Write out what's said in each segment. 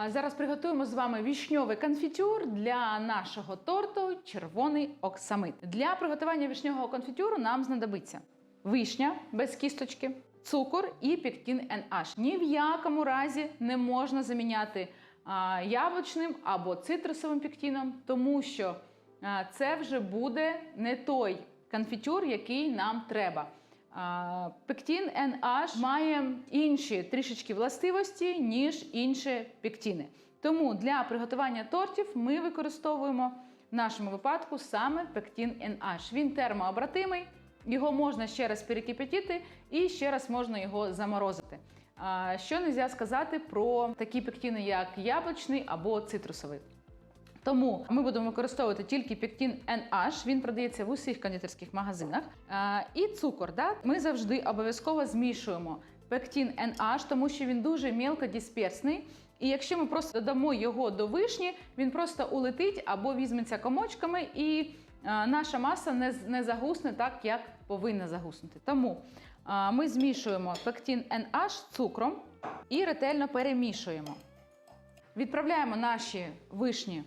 А зараз приготуємо з вами вішньовий конфітюр для нашого торту червоний оксамит. Для приготування вішнього конфітюру нам знадобиться вишня без кісточки, цукор і пектин NH. Ні в якому разі не можна заміняти яблучним або цитрусовим пектином, тому що це вже буде не той конфітюр, який нам треба. А, Пектин NH має інші трішечки властивості, ніж інші пектини. Тому для приготування тортів ми використовуємо в нашому випадку саме пектин NH. Він термообратимий, його можна ще раз перекипятити і ще раз можна його заморозити. Що не можна сказати про такі пектини, як яблучний або цитрусовий. Тому ми будемо використовувати тільки пектин NH, він продається в усіх кондитерських магазинах. І цукор. Да? Ми завжди обов'язково змішуємо пектин NH, тому що він дуже мелкодисперсний. І якщо ми просто додамо його до вишні, він просто улетить або візьметься комочками, і наша маса не, не загусне так, як повинна загуснути. Тому ми змішуємо пектин NH з цукром і ретельно перемішуємо. Відправляємо наші вишні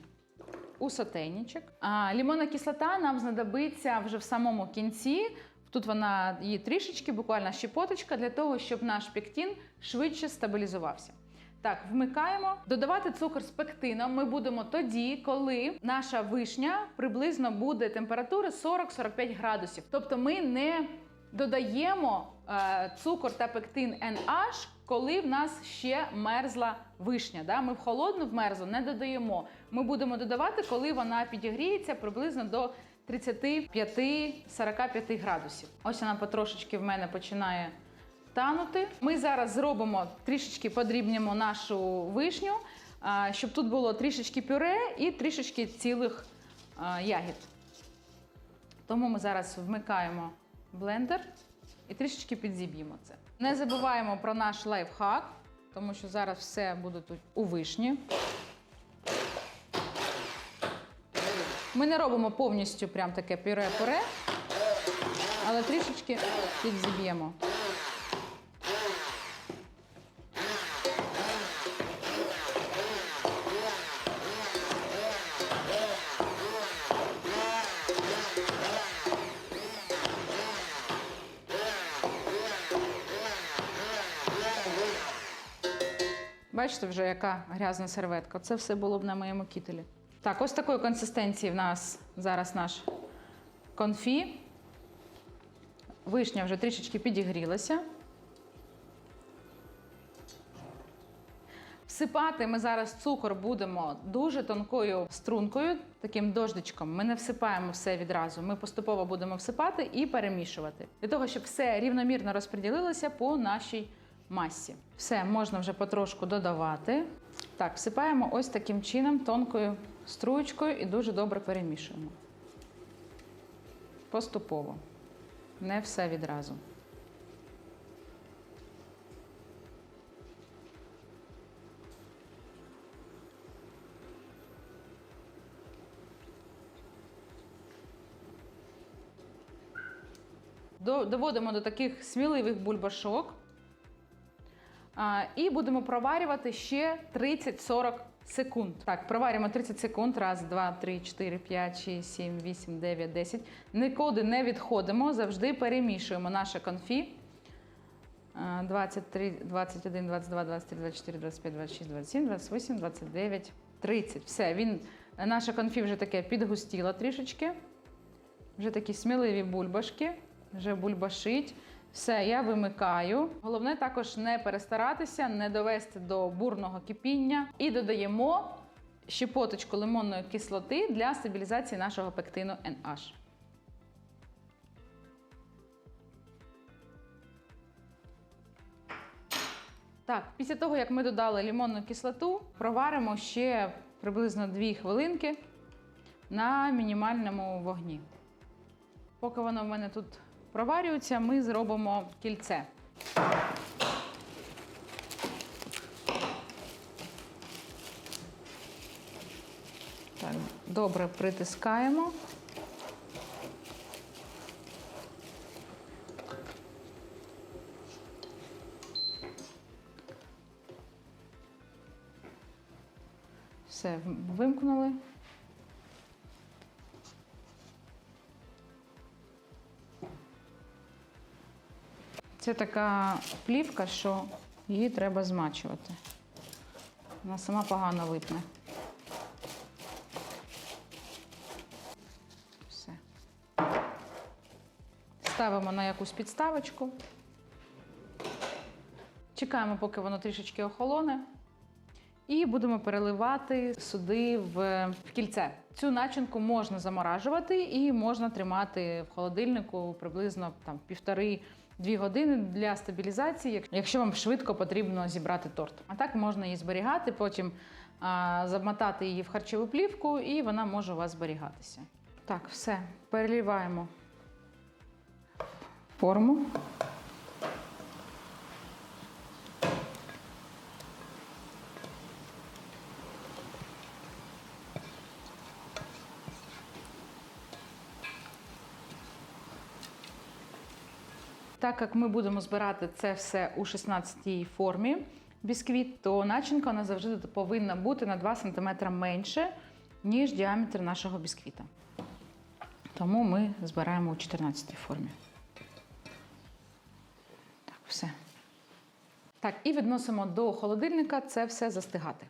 у сотейничок. А лімонна кислота нам знадобиться вже в самому кінці. Тут вона її трішечки, буквально щепоточка, для того, щоб наш пектин швидше стабілізувався. Так, вмикаємо. Додавати цукор з пектином ми будемо тоді, коли наша вишня приблизно буде температури 40-45 градусів. Тобто ми не додаємо е, цукор та пектин NH, коли в нас ще мерзла вишня. Да? Ми в холодну в мерзлу не додаємо. Ми будемо додавати, коли вона підігріється приблизно до 35-45 градусів. Ось вона потрошечки в мене починає танути. Ми зараз зробимо трішечки подрібнемо нашу вишню, а, щоб тут було трішечки пюре і трішечки цілих а, ягід. Тому ми зараз вмикаємо блендер і трішечки підзіб'ємо це. Не забуваємо про наш лайфхак, тому що зараз все буде тут у вишні. Ми не робимо повністю прям таке пюре-пюре, але трішечки підзіб'ємо. Бачите вже, яка грязна серветка. Це все було б на моєму кітелі. Так, ось такої консистенції в нас зараз наш конфі. Вишня вже трішечки підігрілася. Всипати ми зараз цукор будемо дуже тонкою стрункою, таким дождичком. Ми не всипаємо все відразу. Ми поступово будемо всипати і перемішувати. Для того, щоб все рівномірно розподілилося по нашій масі. Все, можна вже потрошку додавати. Так, всипаємо ось таким чином, тонкою струєчкою і дуже добре перемішуємо. Поступово. Не все відразу. Доводимо до таких сміливих бульбашок. І будемо проварювати ще 30-40 секунд. Так, проварюємо 30 секунд. Раз, два, три, чотири, п'ять, шість, сім, вісім, дев'ять, десять. Нікуди не відходимо, завжди перемішуємо наше конфі. 23, 21, 22, 23, 24, 25, 26, 27, 28, 29, 30. Все, він, наше конфі вже таке підгустіло трішечки. Вже такі сміливі бульбашки, вже бульбашить. Все, я вимикаю. Головне також не перестаратися, не довести до бурного кипіння. І додаємо щепоточку лимонної кислоти для стабілізації нашого пектину NH. Так, після того, як ми додали лимонну кислоту, проваримо ще приблизно 2 хвилинки на мінімальному вогні. Поки воно в мене тут проварюється, ми зробимо кільце. Так, добре притискаємо. Все, вимкнули. Це така плівка, що її треба змачувати. Вона сама погано липне. Все. Ставимо на якусь підставочку. Чекаємо, поки воно трішечки охолоне. І будемо переливати сюди в, в кільце. Цю начинку можна заморажувати і можна тримати в холодильнику приблизно там півтори-дві години для стабілізації, якщо вам швидко потрібно зібрати торт. А так можна її зберігати, потім а, замотати її в харчову плівку, і вона може у вас зберігатися. Так, все, переливаємо форму. Так як ми будемо збирати це все у 16-й формі бісквіт, то начинка вона завжди повинна бути на 2 см менше, ніж діаметр нашого бісквіта. Тому ми збираємо у 14-й формі. Так, все. Так, і відносимо до холодильника це все застигати.